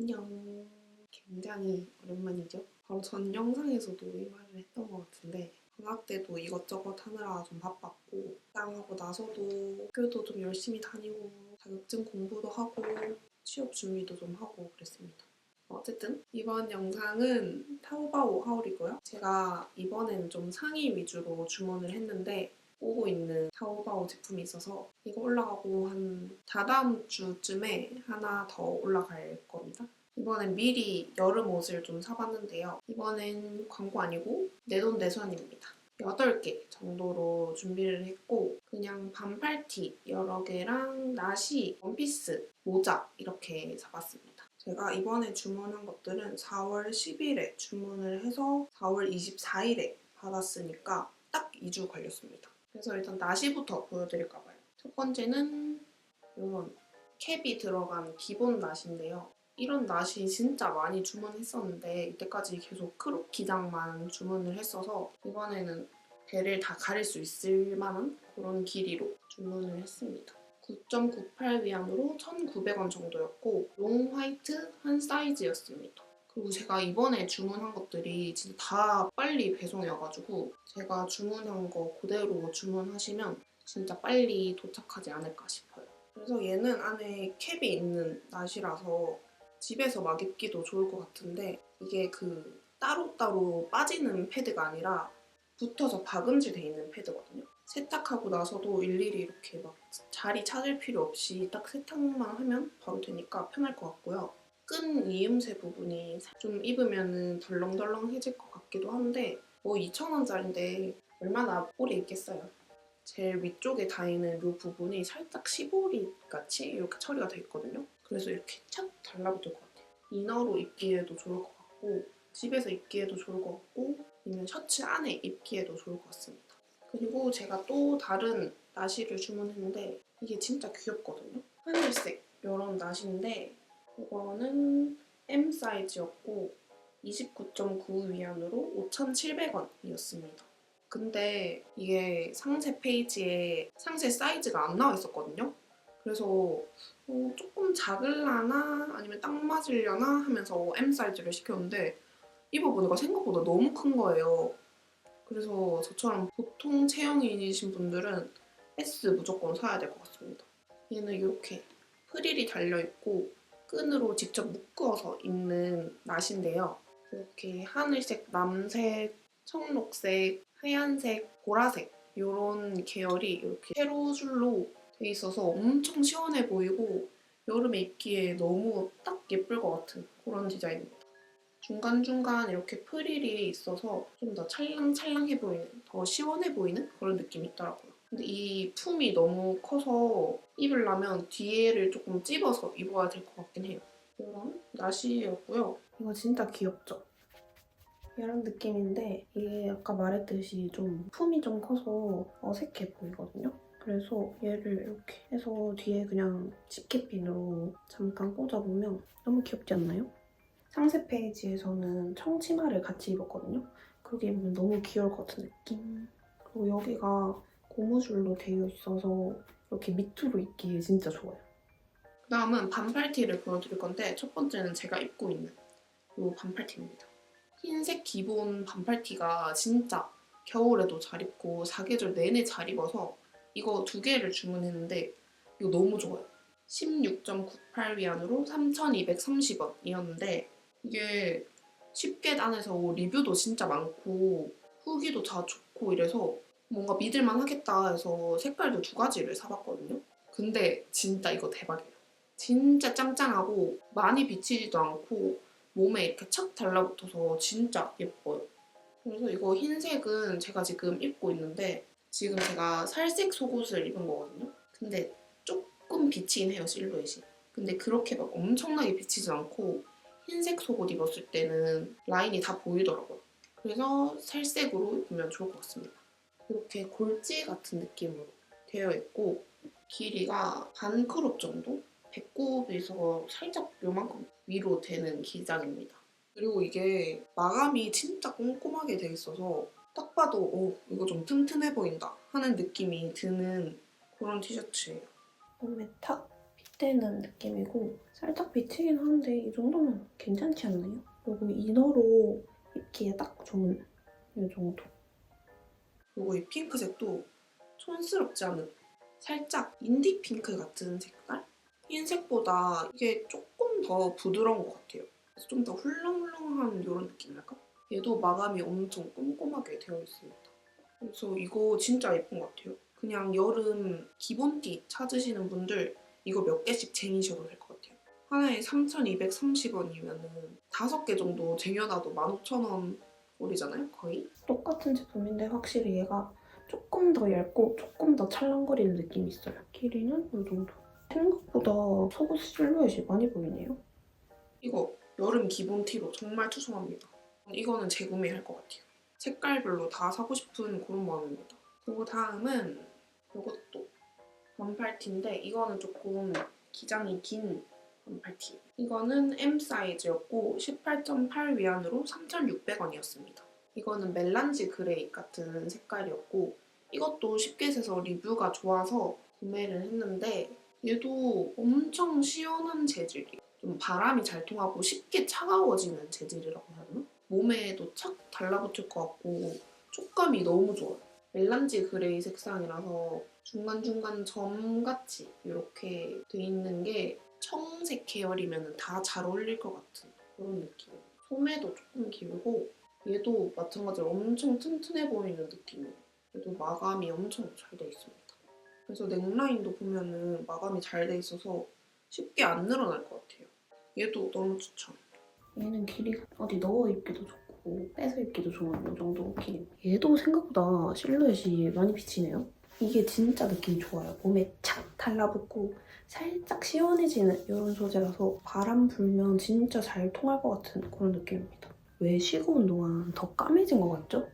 안녕. 굉장히 오랜만이죠? 바로 전 영상에서도 이 말을 했던 것 같은데 방학 때도 이것저것 하느라 좀 바빴고 땅하고 나서도 학교도 좀 열심히 다니고 자격증 공부도 하고 취업 준비도 좀 하고 그랬습니다. 어쨌든 이번 영상은 타오바오 하울이고요. 제가 이번에는 좀 상의 위주로 주문을 했는데 오고 있는 타오바오 제품이 있어서 이거 올라가고 한 다다음 주쯤에 하나 더 올라갈 겁니다. 이번엔 미리 여름 옷을 좀 사봤는데요. 이번엔 광고 아니고 내돈내산입니다. 8개 정도로 준비를 했고 그냥 반팔티 여러 개랑 나시, 원피스, 모자 이렇게 사봤습니다. 제가 이번에 주문한 것들은 4월 10일에 주문을 해서 4월 24일에 받았으니까 딱 2주 걸렸습니다. 그래서 일단 나시부터 보여드릴까 봐요. 첫 번째는 이런 캡이 들어간 기본 나시인데요. 이런 나시 진짜 많이 주문했었는데 이때까지 계속 크롭 기장만 주문을 했어서 이번에는 배를 다 가릴 수 있을 만한 그런 길이로 주문을 했습니다. 9.98 위안으로 1,900원 정도였고 롱 화이트 한 사이즈였습니다. 그리고 제가 이번에 주문한 것들이 진짜 다 빨리 배송이어가지고 제가 주문한 거 그대로 주문하시면 진짜 빨리 도착하지 않을까 싶어요. 그래서 얘는 안에 캡이 있는 나시라서 집에서 막 입기도 좋을 것 같은데 이게 그 따로따로 빠지는 패드가 아니라 붙어서 박음질 돼 있는 패드거든요. 세탁하고 나서도 일일이 이렇게 막 자리 찾을 필요 없이 딱 세탁만 하면 바로 되니까 편할 것 같고요. 끈 이음새 부분이 좀 입으면 덜렁덜렁해질 것 같기도 한데 뭐 2,000원짜리인데 얼마나 오래 입겠어요. 제일 위쪽에 닿는 이 부분이 살짝 시보리 같이 이렇게 처리가 돼 있거든요. 그래서 이렇게 착 달라붙을 것 같아요. 이너로 입기에도 좋을 것 같고 집에서 입기에도 좋을 것 같고 아니면 셔츠 안에 입기에도 좋을 것 같습니다. 그리고 제가 또 다른 나시를 주문했는데 이게 진짜 귀엽거든요. 하늘색 이런 나시인데 이거는 M 사이즈였고 29.9 위안으로 5,700원이었습니다. 근데 이게 상세 페이지에 상세 사이즈가 안 나와 있었거든요. 그래서 어, 조금 작을라나 아니면 딱 맞으려나 하면서 M 사이즈를 시켰는데 입어보니까 생각보다 너무 큰 거예요. 그래서 저처럼 보통 체형인이신 분들은 S 무조건 사야 될 것 같습니다. 얘는 이렇게 프릴이 달려있고 끈으로 직접 묶어서 입는 나시인데요. 이렇게 하늘색, 남색, 청록색, 하얀색, 보라색 이런 계열이 이렇게 세로줄로 돼 있어서 엄청 시원해 보이고 여름에 입기에 너무 딱 예쁠 것 같은 그런 디자인입니다. 중간중간 이렇게 프릴이 있어서 좀 더 찰랑찰랑해 보이는, 더 시원해 보이는 그런 느낌이 있더라고요. 근데 이 품이 너무 커서 입으려면 뒤에를 조금 찝어서 입어야 될 것 같긴 해요. 이런 나시였고요. 이거 진짜 귀엽죠? 이런 느낌인데 이게 아까 말했듯이 좀 품이 좀 커서 어색해 보이거든요. 그래서 얘를 이렇게 해서 뒤에 그냥 집게핀으로 잠깐 꽂아보면 너무 귀엽지 않나요? 상세 페이지에서는 청치마를 같이 입었거든요. 그렇게 입으면 너무 귀여울 것 같은 느낌. 그리고 여기가 고무줄로 되어 있어서 이렇게 밑으로 입기에 진짜 좋아요. 그 다음은 반팔티를 보여드릴 건데 첫 번째는 제가 입고 있는 이 반팔티입니다. 흰색 기본 반팔티가 진짜 겨울에도 잘 입고 사계절 내내 잘 입어서 이거 두 개를 주문했는데 이거 너무 좋아요. 16.98 위안으로 3,230원이었는데 이게 쉽게 단해서 리뷰도 진짜 많고 후기도 다 좋고 이래서 뭔가 믿을만 하겠다 해서 색깔도 두 가지를 사봤거든요. 근데 진짜 이거 대박이에요. 진짜 짱짱하고 많이 비치지도 않고 몸에 이렇게 착 달라붙어서 진짜 예뻐요. 그래서 이거 흰색은 제가 지금 입고 있는데 지금 제가 살색 속옷을 입은 거거든요. 근데 조금 비치긴 해요, 실루엣이. 근데 그렇게 막 엄청나게 비치지 않고 흰색 속옷 입었을 때는 라인이 다 보이더라고요. 그래서 살색으로 입으면 좋을 것 같습니다. 이렇게 골지 같은 느낌으로 되어 있고 길이가 반 크롭 정도? 배꼽에서 살짝 요만큼 위로 되는 기장입니다. 그리고 이게 마감이 진짜 꼼꼼하게 돼 있어서 딱 봐도 오 이거 좀 튼튼해 보인다 하는 느낌이 드는 그런 티셔츠예요. 몸에 탁 되는 느낌이고 살짝 비치긴 하는데 이 정도면 괜찮지 않나요? 그리고 이너로 입기에 딱 좋은 이 정도. 그리고 이 핑크색도 촌스럽지 않은 살짝 인디 핑크 같은 색깔? 흰색보다 이게 조금 더 부드러운 것 같아요. 그래서 좀 더 훌렁훌렁한 이런 느낌이랄까? 얘도 마감이 엄청 꼼꼼하게 되어 있습니다. 그래서 이거 진짜 예쁜 것 같아요. 그냥 여름 기본띠 찾으시는 분들 이거 몇 개씩 쟁이셔도 될 것 같아요. 하나에 3,230원이면은 다섯 개 정도 쟁여놔도 15,000원 꼴이잖아요, 거의. 똑같은 제품인데 확실히 얘가 조금 더 얇고 조금 더 찰랑거리는 느낌이 있어요. 길이는 이 정도. 생각보다 속옷 실루엣이 많이 보이네요. 이거 여름 기본 티로 정말 추천합니다. 이거는 재구매할 것 같아요. 색깔별로 다 사고 싶은 그런 마음입니다. 그리고 다음은 이것도 반팔 티인데 이거는 조금 기장이 긴 반팔티. 이거는 M 사이즈였고 18.8 위안으로 3,600원이었습니다. 이거는 멜란지 그레이 같은 색깔이었고 이것도 쉽게 세서 리뷰가 좋아서 구매를 했는데 얘도 엄청 시원한 재질이에요. 좀 바람이 잘 통하고 쉽게 차가워지는 재질이라고 되나? 몸에도 착 달라붙을 것 같고 촉감이 너무 좋아요. 멜란지 그레이 색상이라서 중간중간 점같이 이렇게 돼 있는 게 청색 계열이면 다 잘 어울릴 것 같은 그런 느낌. 소매도 조금 길고 얘도 마찬가지로 엄청 튼튼해 보이는 느낌이에요. 얘도 마감이 엄청 잘 돼 있습니다. 그래서 넥라인도 보면은 마감이 잘 돼 있어서 쉽게 안 늘어날 것 같아요. 얘도 너무 추천. 얘는 길이가 어디 넣어 입기도 좋고 빼서 입기도 좋은 이 정도 길이. 얘도 생각보다 실루엣이 많이 비치네요. 이게 진짜 느낌이 좋아요. 몸에 착 달라붙고 살짝 시원해지는 이런 소재라서 바람 불면 진짜 잘 통할 것 같은 그런 느낌입니다. 왜 쉬고 온 동안 더 까매진 것 같죠?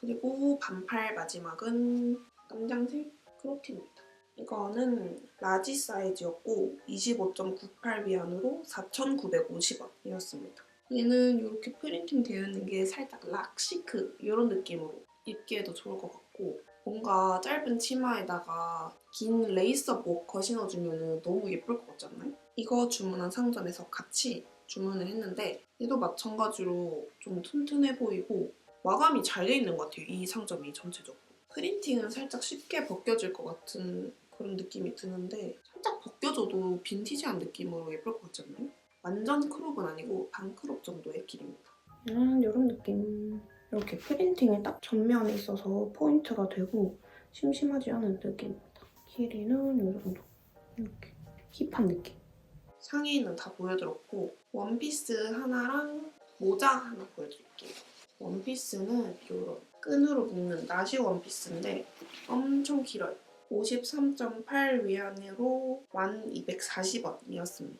그리고 반팔 마지막은 깜장색 크롭티입니다. 이거는 라지 사이즈였고 25.98 위안으로 4,950원이었습니다. 얘는 이렇게 프린팅 되어 있는 게 살짝 락시크 이런 느낌으로 입기에도 좋을 것 같고 뭔가 짧은 치마에다가 긴 레이스업 워커 신어주면 너무 예쁠 것 같지 않나요? 이거 주문한 상점에서 같이 주문을 했는데 얘도 마찬가지로 좀 튼튼해 보이고 마감이 잘 돼 있는 것 같아요. 이 상점이 전체적으로. 프린팅은 살짝 쉽게 벗겨질 것 같은 그런 느낌이 드는데 살짝 벗겨져도 빈티지한 느낌으로 예쁠 것 같지 않나요? 완전 크롭은 아니고 반 크롭 정도의 길입니다. 음, 이런 느낌. 이렇게 프린팅이 딱 전면에 있어서 포인트가 되고 심심하지 않은 느낌입니다. 길이는 이 정도. 이렇게 힙한 느낌. 상의는 다 보여드렸고 원피스 하나랑 모자 하나 보여드릴게요. 원피스는 이런 끈으로 묶는 나시 원피스인데 엄청 길어요. 53.8 위안으로 1240원이었습니다.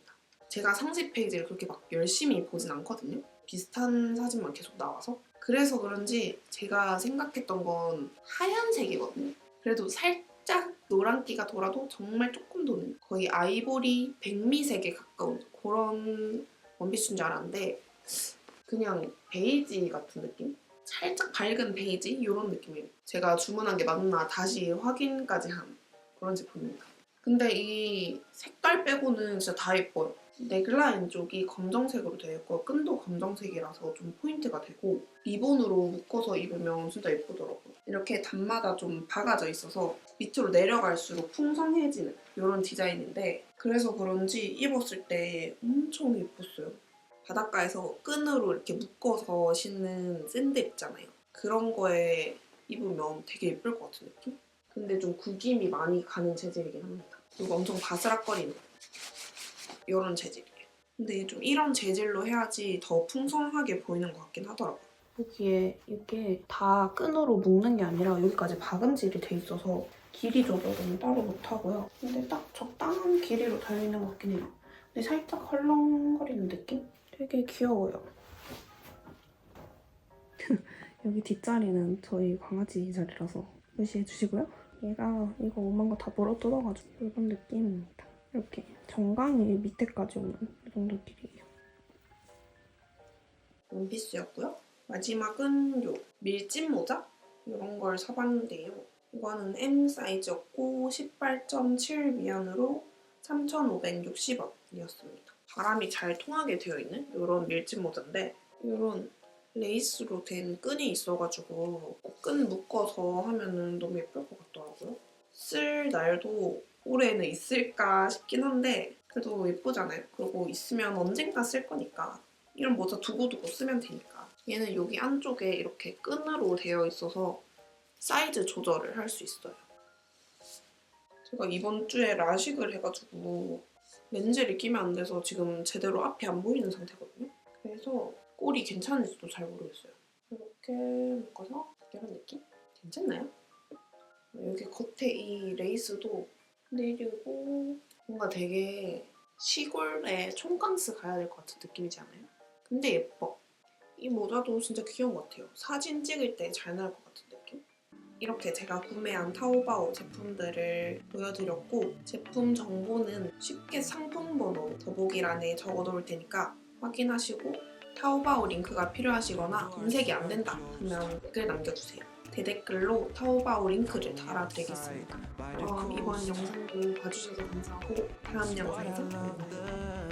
제가 상세 페이지를 그렇게 막 열심히 보진 않거든요. 비슷한 사진만 계속 나와서. 그래서 그런지 제가 생각했던 건 하얀색이거든요. 그래도 살짝 노란기가 돌아도 정말 조금 도는 거의 아이보리 백미색에 가까운 그런 원피스인 줄 알았는데 그냥 베이지 같은 느낌? 살짝 밝은 베이지? 이런 느낌이에요. 제가 주문한 게 맞나 다시 확인까지 한 그런 제품입니다. 근데 이 색깔 빼고는 진짜 다 예뻐요. 넥라인 쪽이 검정색으로 되어 있고 끈도 검정색이라서 좀 포인트가 되고 리본으로 묶어서 입으면 진짜 예쁘더라고요. 이렇게 단마다 좀 박아져 있어서 밑으로 내려갈수록 풍성해지는 이런 디자인인데 그래서 그런지 입었을 때 엄청 예뻤어요. 바닷가에서 끈으로 이렇게 묶어서 신는 샌들 있잖아요. 그런 거에 입으면 되게 예쁠 것 같은 느낌? 근데 좀 구김이 많이 가는 재질이긴 합니다. 그리고 엄청 바스락거리는 이런 재질이에요. 근데 좀 이런 재질로 해야지 더 풍성하게 보이는 것 같긴 하더라고요. 여기에 이게 다 끈으로 묶는 게 아니라 여기까지 박음질이 돼 있어서 길이 조절은 따로 못하고요. 근데 딱 적당한 길이로 달리는 것 같긴 해요. 근데 살짝 헐렁거리는 느낌? 되게 귀여워요. 여기 뒷자리는 저희 강아지 자리라서 무시해 주시고요. 얘가 이거 오만 거 다 물어 뜯어가지고 이런 느낌입니다. 이렇게 정강이 밑에까지 오는 이 정도 길이에요. 원피스였고요. 마지막은 요 밀짚 모자 이런 걸 사봤는데요. 이거는 M 사이즈였고 18.7 위안으로 3,560원이었습니다. 바람이 잘 통하게 되어 있는 이런 밀짚 모자인데 이런 레이스로 된 끈이 있어가지고 끈 묶어서 하면은 너무 예쁠 것 같더라고요. 쓸 날도 올해는 있을까 싶긴 한데 그래도 예쁘잖아요. 그리고 있으면 언젠가 쓸 거니까 이런 모자 두고두고 쓰면 되니까 얘는 여기 안쪽에 이렇게 끈으로 되어 있어서 사이즈 조절을 할 수 있어요. 제가 이번 주에 라식을 해가지고 렌즈를 끼면 안 돼서 지금 제대로 앞이 안 보이는 상태거든요. 그래서 꼴이 괜찮은지도 잘 모르겠어요. 이렇게 묶어서 이런 느낌? 괜찮나요? 여기 겉에 이 레이스도 내리고 뭔가 되게 시골에 총각스 가야 될 것 같은 느낌이지 않아요? 근데 예뻐. 이 모자도 진짜 귀여운 것 같아요. 사진 찍을 때 잘 나올 것 같은 느낌? 이렇게 제가 구매한 타오바오 제품들을 보여드렸고 제품 정보는 쉽게 상품 번호 더보기란에 적어놓을 테니까 확인하시고 타오바오 링크가 필요하시거나 검색이 안 된다 하면 댓글 남겨주세요. 대댓글로 타오바오 링크를 달아드리겠습니다. 그럼 이번 영상도 봐주셔서 감사하고 다음 영상에서 만나요.